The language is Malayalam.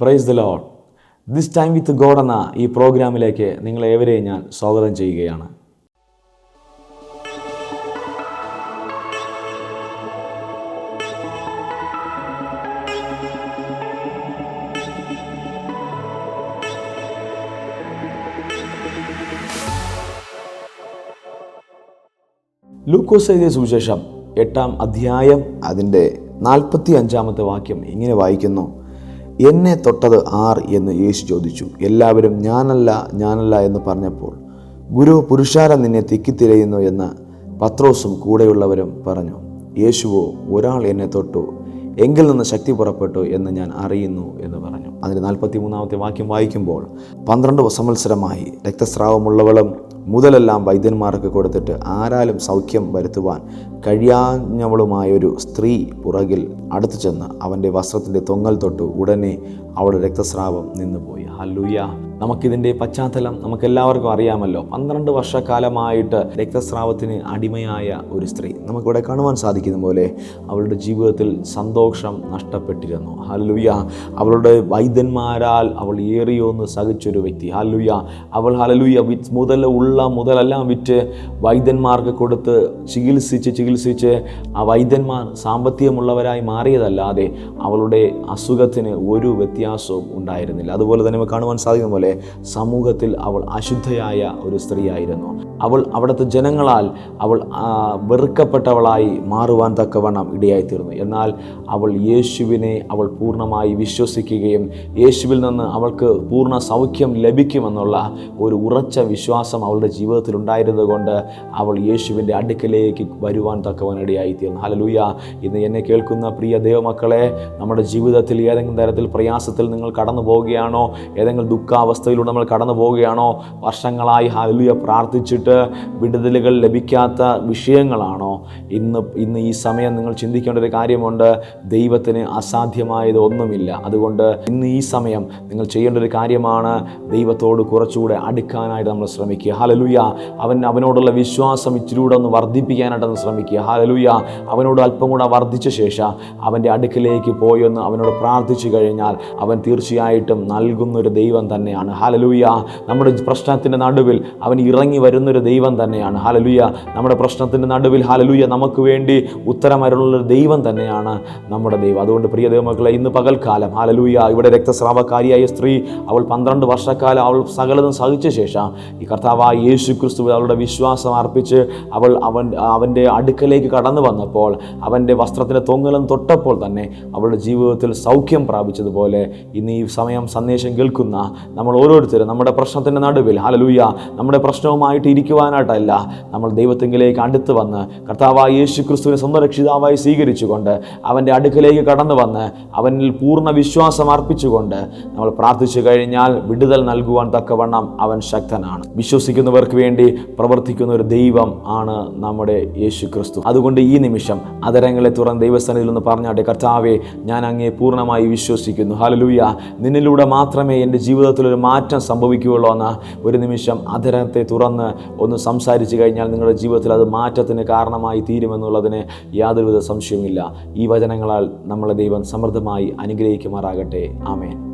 Praise the Lord this time with God എന്ന ഈ പ്രോഗ്രാമിലേക്ക് നിങ്ങളേവരെയും ഞാൻ സ്വാഗതം ചെയ്യുകയാണ്. ലൂക്കോസ് എഴുതിയ സുവിശേഷം എട്ടാം അധ്യായം അതിന്റെ നാൽപ്പത്തി അഞ്ചാമത്തെ വാക്യം ഇങ്ങനെ വായിക്കുന്നു. എന്നെ തൊട്ടത് ആർ എന്ന് യേശു ചോദിച്ചു. എല്ലാവരും ഞാനല്ല ഞാനല്ല എന്ന് പറഞ്ഞപ്പോൾ ഗുരു പുരുഷാരം നിന്നെ തിക്കിത്തിരയുന്നു എന്ന് പത്രോസും കൂടെയുള്ളവരും പറഞ്ഞു. യേശുവോ ഒരാൾ എന്നെ തൊട്ടു എങ്കിൽ നിന്ന് ശക്തി പുറപ്പെട്ടു എന്ന് ഞാൻ അറിയുന്നു എന്ന് പറഞ്ഞു. അതിന് നാൽപ്പത്തി മൂന്നാമത്തെ വാക്യം വായിക്കുമ്പോൾ പന്ത്രണ്ട് സംവത്സരമായി രക്തസ്രാവമുള്ളവളും മുതലെല്ലാം വൈദ്യന്മാർക്ക് കൊടുത്തിട്ട് ആരാലും സൗഖ്യം വരുത്തുവാൻ കഴിയാഞ്ഞവളുമായൊരു സ്ത്രീ പുറകിൽ അടുത്തു ചെന്ന് അവന്റെ വസ്ത്രത്തിന്റെ തൊങ്ങൽ തൊട്ടു ഉടനെ അവളുടെ രക്തസ്രാവം നിന്നുപോയി. ഹല്ലുയ നമുക്കിതിന്റെ പശ്ചാത്തലം നമുക്കെല്ലാവർക്കും അറിയാമല്ലോ. പന്ത്രണ്ട് വർഷക്കാലമായിട്ട് രക്തസ്രാവത്തിന് അടിമയായ ഒരു സ്ത്രീ. നമുക്കിവിടെ കാണുവാൻ സാധിക്കുന്ന പോലെ അവളുടെ ജീവിതത്തിൽ സന്തോഷം നഷ്ടപ്പെട്ടിരുന്നു. ഹല്ലുയ അവളുടെ വൈദ്യന്മാരാൽ അവൾ ഏറിയോന്ന് സഹിച്ചൊരു വ്യക്തി. ഹല്ലുയ അവൾ ഹലലുയ മുതൽ ഉള്ള മുതലെല്ലാം വിറ്റ് വൈദ്യന്മാർക്ക് കൊടുത്ത് ചികിത്സിച്ച് ചികിത്സിച്ച് ആ വൈദ്യന്മാർ സാമ്പത്തികമുള്ളവരായി മാറിയതല്ലാതെ അവളുടെ അസുഖത്തിന് ഒരു വ്യത്യാസവും ഉണ്ടായിരുന്നില്ല. അതുപോലെ തന്നെ നമുക്ക് കാണുവാൻ സാധിക്കുന്ന പോലെ സമൂഹത്തിൽ അവൾ അശുദ്ധയായ ഒരു സ്ത്രീയായിരുന്നു. അവൾ അവിടുത്തെ ജനങ്ങളാൽ അവൾ വെറുക്കപ്പെട്ടവളായി മാറുവാൻ തക്കവണ്ണം ഇടയായിത്തീർന്നു. എന്നാൽ അവൾ യേശുവിനെ അവൾ പൂർണമായി വിശ്വസിക്കുകയും യേശുവിൽ നിന്ന് അവൾക്ക് പൂർണ സൗഖ്യം ലഭിക്കുമെന്നുള്ള ഒരു ഉറച്ച വിശ്വാസം അവളുടെ ജീവിതത്തിൽ ഉണ്ടായിരുന്നതുകൊണ്ട് അവൾ യേശുവിന്റെ അടുക്കലേക്ക് വരുവാൻ തക്കവണ്ണം ഇടയായിത്തീർന്നു. ഹലലൂയ ഇന്ന് എന്നെ കേൾക്കുന്ന പ്രിയ ദൈവമക്കളെ നമ്മുടെ ജീവിതത്തിൽ ഏതെങ്കിലും തരത്തിൽ പ്രയാസത്തിൽ നിങ്ങൾ കടന്നു പോവുകയാണോ? ഏതെങ്കിലും ദുഃഖാവസ്ഥയിലൂടെ നമ്മൾ കടന്നു പോവുകയാണോ? വർഷങ്ങളായി ഹലലൂയ പ്രാർത്ഥിച്ചിട്ട് വിടുതലുകൾ ലഭിക്കാത്ത വിഷയങ്ങളാണോ? ഇന്ന് ഇന്ന് ഈ സമയം നിങ്ങൾ ചിന്തിക്കേണ്ട ഒരു കാര്യമുണ്ട്. ദൈവത്തിന് അസാധ്യമായത് ഒന്നുമില്ല. അതുകൊണ്ട് ഇന്ന് ഈ സമയം നിങ്ങൾ ചെയ്യേണ്ട ഒരു കാര്യമാണ്. ദൈവത്തോട് കുറച്ചുകൂടെ അടുക്കാനായിട്ട് നമ്മൾ ശ്രമിക്കുക. ഹലലുയ അവൻ അവനോടുള്ള വിശ്വാസം ഇച്ചിരൂടെ ഒന്ന് വർദ്ധിപ്പിക്കാനായിട്ട് ഒന്ന് ശ്രമിക്കുക. ഹലലുയ അവനോട് അല്പം കൂടെ വർദ്ധിച്ച ശേഷം അവന്റെ അടുക്കിലേക്ക് പോയൊന്ന് അവനോട് പ്രാർത്ഥിച്ചു കഴിഞ്ഞാൽ അവൻ തീർച്ചയായിട്ടും നൽകുന്നൊരു ദൈവം തന്നെയാണ്. ഹലലുയ നമ്മുടെ പ്രശ്നത്തിന്റെ നടുവിൽ അവൻ ഇറങ്ങി വരുന്നൊരു ദൈവം തന്നെയാണ്. ഹാലലുയ നമ്മുടെ പ്രശ്നത്തിന്റെ നടുവിൽ ഹാലലുയ നമുക്ക് വേണ്ടി ഉത്തരമരുള്ള ദൈവം തന്നെയാണ് നമ്മുടെ ദൈവം. അതുകൊണ്ട് പ്രിയ ദൈവമക്കളെ ഇന്ന് പകൽക്കാലം ഹാലലുയ ഇവിടെ രക്തസ്രാവക്കാരിയായ സ്ത്രീ അവൾ പന്ത്രണ്ട് വർഷക്കാലം അവൾ സകലതും സഹിച്ച ശേഷം ഈ കർത്താവായ യേശു ക്രിസ്തു അവളുടെ വിശ്വാസം അർപ്പിച്ച് അവൾ അവൻ അവന്റെ അടുക്കലേക്ക് കടന്നു വന്നപ്പോൾ അവന്റെ വസ്ത്രത്തിന്റെ തൊങ്ങലും തൊട്ടപ്പോൾ തന്നെ അവളുടെ ജീവിതത്തിൽ സൗഖ്യം പ്രാപിച്ചതുപോലെ ഇന്ന് ഈ സമയം സന്ദേശം കേൾക്കുന്ന നമ്മൾ ഓരോരുത്തരും നമ്മുടെ പ്രശ്നത്തിന്റെ നടുവിൽ ഹാലലൂയ നമ്മുടെ പ്രശ്നവുമായിട്ട് ഇരിക്കുവാനായിട്ടല്ല നമ്മൾ ദൈവത്തെങ്കിലേക്ക് അടുത്ത് വന്ന് കർത്താവായ യേശു ക്രിസ്തുവിനെ സ്വന്തം രക്ഷിതാവായി സ്വീകരിച്ചുകൊണ്ട് അവന്റെ അടുക്കലേക്ക് കടന്നു വന്ന് അവനിൽ പൂർണ വിശ്വാസം അർപ്പിച്ചുകൊണ്ട് നമ്മൾ പ്രാർത്ഥിച്ചു കഴിഞ്ഞാൽ വിടുതൽ നൽകുവാൻ തക്കവണ്ണം അവൻ ശക്തനാണ്. വിശ്വസിക്കുന്നവർക്ക് വേണ്ടി പ്രവർത്തിക്കുന്ന ഒരു ദൈവം ആണ് നമ്മുടെ യേശു ക്രിസ്തു അതുകൊണ്ട് ഈ നിമിഷം അതരങ്ങളെ തുറന്ന് ദൈവസ്ഥാനത്തിൽ നിന്ന് പറഞ്ഞാട്ടെ കർത്താവെ ഞാൻ അങ്ങേ പൂർണമായി വിശ്വസിക്കുന്നു. ഹലലൂയ നിന്നിലൂടെ മാത്രമേ എന്റെ ജീവിതത്തിൽ ഒരു മാറ്റം സംഭവിക്കുകയുള്ളൂ എന്ന്. ഒരു നിമിഷം അതരത്തെ തുറന്ന് ഒന്ന് സംസാരിച്ചു കഴിഞ്ഞാൽ നിങ്ങളുടെ ജീവിതത്തിൽ അത് മാറ്റത്തിന് കാരണമായി തീരുമെന്നുള്ളതിന് യാതൊരുവിധ സംശയവുമില്ല. ഈ വചനങ്ങളാൽ നമ്മളെ ദൈവം സമൃദ്ധമായി അനുഗ്രഹിക്കുമാറാകട്ടെ. ആമേൻ.